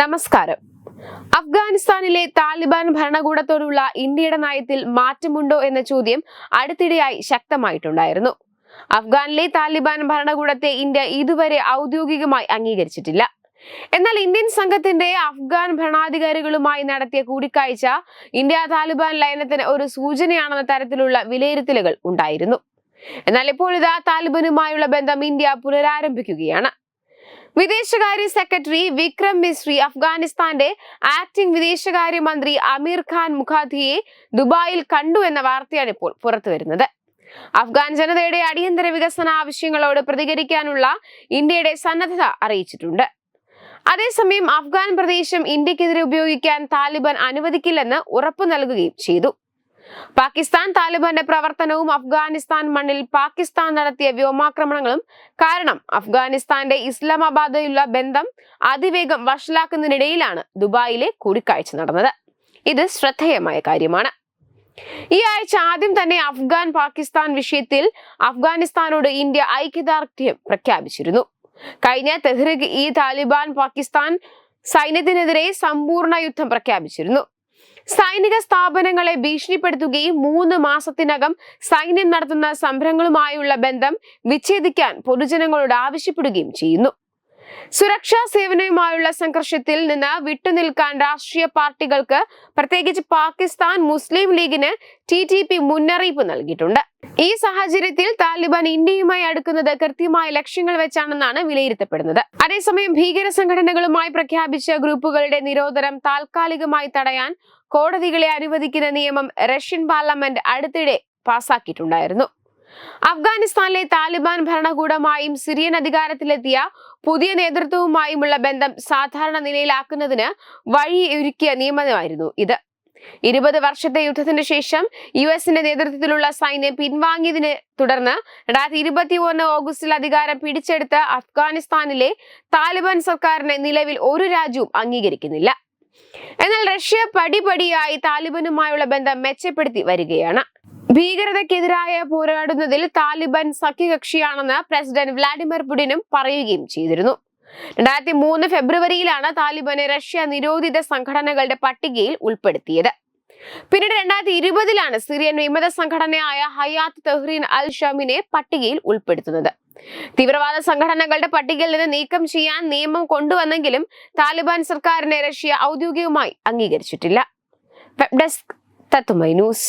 നമസ്കാരം. അഫ്ഗാനിസ്ഥാനിലെ താലിബാൻ ഭരണകൂടത്തോടുള്ള ഇന്ത്യയുടെ നയത്തിൽ മാറ്റമുണ്ടോ എന്ന ചോദ്യം അടുത്തിടെയായി ശക്തമായിട്ടുണ്ടായിരുന്നു. അഫ്ഗാനിലെ താലിബാൻ ഭരണകൂടത്തെ ഇന്ത്യ ഇതുവരെ ഔദ്യോഗികമായി അംഗീകരിച്ചിട്ടില്ല. എന്നാൽ ഇന്ത്യൻ സംഘത്തിന്റെ അഫ്ഗാൻ ഭരണാധികാരികളുമായി നടത്തിയ കൂടിക്കാഴ്ച ഇന്ത്യ താലിബാൻ ലയനത്തിന് ഒരു സൂചനയാണെന്ന തരത്തിലുള്ള വിലയിരുത്തലുകൾ ഉണ്ടായിരുന്നു. എന്നാൽ ഇപ്പോൾ ഇതാ താലിബാനുമായുള്ള ബന്ധം ഇന്ത്യ പുനരാരംഭിക്കുകയാണ്. വിദേശകാര്യ സെക്രട്ടറി വിക്രം മിശ്രി അഫ്ഗാനിസ്ഥാന്റെ ആക്ടിംഗ് വിദേശകാര്യമന്ത്രി അമീർ ഖാൻ മുഖാധിയെ ദുബായിൽ കണ്ടു എന്ന വാർത്തയാണ് ഇപ്പോൾ പുറത്തുവരുന്നത് അഫ്ഗാൻ ജനതയുടെ അടിയന്തര വികസന ആവശ്യങ്ങളോട് പ്രതികരിക്കാനുള്ള ഇന്ത്യയുടെ സന്നദ്ധത അറിയിച്ചിട്ടുണ്ട്. അതേസമയം അഫ്ഗാൻ പ്രദേശം ഇന്ത്യക്കെതിരെ ഉപയോഗിക്കാൻ താലിബാൻ അനുവദിക്കില്ലെന്ന് ഉറപ്പു നൽകുകയും ചെയ്തു. പാകിസ്ഥാൻ താലിബാന്റെ പ്രവർത്തനവും അഫ്ഗാനിസ്ഥാൻ മണ്ണിൽ പാകിസ്ഥാൻ നടത്തിയ വ്യോമാക്രമണങ്ങളും കാരണം അഫ്ഗാനിസ്ഥാന്റെ ഇസ്ലാമാബാദുള്ള ബന്ധം അതിവേഗം വഷളാക്കുന്നതിനിടയിലാണ് ദുബായിലെ കൂടിക്കാഴ്ച നടന്നത്. ഇത് ശ്രദ്ധേയമായ കാര്യമാണ്. ഈ ആഴ്ച ആദ്യം തന്നെ അഫ്ഗാൻ പാകിസ്ഥാൻ വിഷയത്തിൽ അഫ്ഗാനിസ്ഥാനോട് ഇന്ത്യ ഐക്യദാർഢ്യം പ്രഖ്യാപിച്ചിരുന്നു. കഴിഞ്ഞ തെഹ്രിക് ഈ താലിബാൻ പാകിസ്ഥാൻ സൈന്യത്തിനെതിരെ സമ്പൂർണ യുദ്ധം പ്രഖ്യാപിച്ചിരുന്നു. സൈനിക സ്ഥാപനങ്ങളെ ഭീഷണിപ്പെടുത്തുകയും മൂന്ന് മാസത്തിനകം സൈന്യം നടത്തുന്ന സംരംഭങ്ങളുമായുള്ള ബന്ധം വിച്ഛേദിക്കാൻ പൊതുജനങ്ങളോട് ആവശ്യപ്പെടുകയും ചെയ്യുന്നു. സുരക്ഷാ സേവനവുമായുള്ള സംഘർഷത്തിൽ നിന്ന് വിട്ടുനിൽക്കാൻ രാഷ്ട്രീയ പാർട്ടികൾക്ക് പ്രത്യേകിച്ച് പാകിസ്ഥാൻ മുസ്ലിം ലീഗിന് ടി ടി പി മുന്നറിയിപ്പ് നൽകിയിട്ടുണ്ട്. ഈ സാഹചര്യത്തിൽ താലിബാൻ ഇന്ത്യയുമായി അടുക്കുന്നത് കൃത്യമായ ലക്ഷ്യങ്ങൾ വെച്ചാണെന്നാണ് വിലയിരുത്തപ്പെടുന്നത്. അതേസമയം ഭീകര സംഘടനകളുമായി പ്രഖ്യാപിച്ച ഗ്രൂപ്പുകളുടെ നിരോധനം താൽക്കാലികമായി തടയാൻ കോടതികളെ അനുവദിക്കുന്ന നിയമം റഷ്യൻ പാർലമെന്റ് അടുത്തിടെ പാസാക്കിയിട്ടുണ്ടായിരുന്നു. അഫ്ഗാനിസ്ഥാനിലെ താലിബാൻ ഭരണകൂടമായും സിറിയൻ അധികാരത്തിലെത്തിയ പുതിയ നേതൃത്വവുമായുമുള്ള ബന്ധം സാധാരണ നിലയിലാക്കുന്നതിന് വഴിയൊരുക്കിയ നിയമനമായിരുന്നു ഇത്. ഇരുപത് വർഷത്തെ യുദ്ധത്തിന് ശേഷം യു എസിന്റെ നേതൃത്വത്തിലുള്ള സൈന്യം പിൻവാങ്ങിയതിനെ തുടർന്ന് രണ്ടായിരത്തി ഇരുപത്തി ഒന്ന് ഓഗസ്റ്റിൽ അധികാരം പിടിച്ചെടുത്ത അഫ്ഗാനിസ്ഥാനിലെ താലിബാൻ സർക്കാരിനെ നിലവിൽ ഒരു രാജ്യവും അംഗീകരിക്കുന്നില്ല. എന്നാൽ റഷ്യ പടിപടിയായി താലിബാനുമായുള്ള ബന്ധം മെച്ചപ്പെടുത്തി വരികയാണ്. ഭീകരതയ്ക്കെതിരായ പോരാടുന്നതിൽ താലിബാൻ സഖ്യകക്ഷിയാണെന്ന് പ്രസിഡന്റ് വ്ളാഡിമിർ പുടിനും പറയുകയും ചെയ്തിരുന്നു. രണ്ടായിരത്തി മൂന്ന് ഫെബ്രുവരിയിലാണ് താലിബാനെ റഷ്യ നിരോധിത സംഘടനകളുടെ പട്ടികയിൽ ഉൾപ്പെടുത്തിയത്. പിന്നീട് രണ്ടായിരത്തി ഇരുപതിലാണ് സിറിയൻ വിമത സംഘടനയായ ഹയാത്ത് തെഹ്രീൻ അൽ ഷമിനെ പട്ടികയിൽ ഉൾപ്പെടുത്തുന്നത്. തീവ്രവാദ സംഘടനകളുടെ പട്ടികയിൽ നിന്ന് നീക്കം ചെയ്യാൻ നിയമം കൊണ്ടുവന്നെങ്കിലും താലിബാൻ സർക്കാരിനെ റഷ്യ ഔദ്യോഗികമായി അംഗീകരിച്ചിട്ടില്ല. വെബ് ഡെസ്ക് തത്തുമൈ news.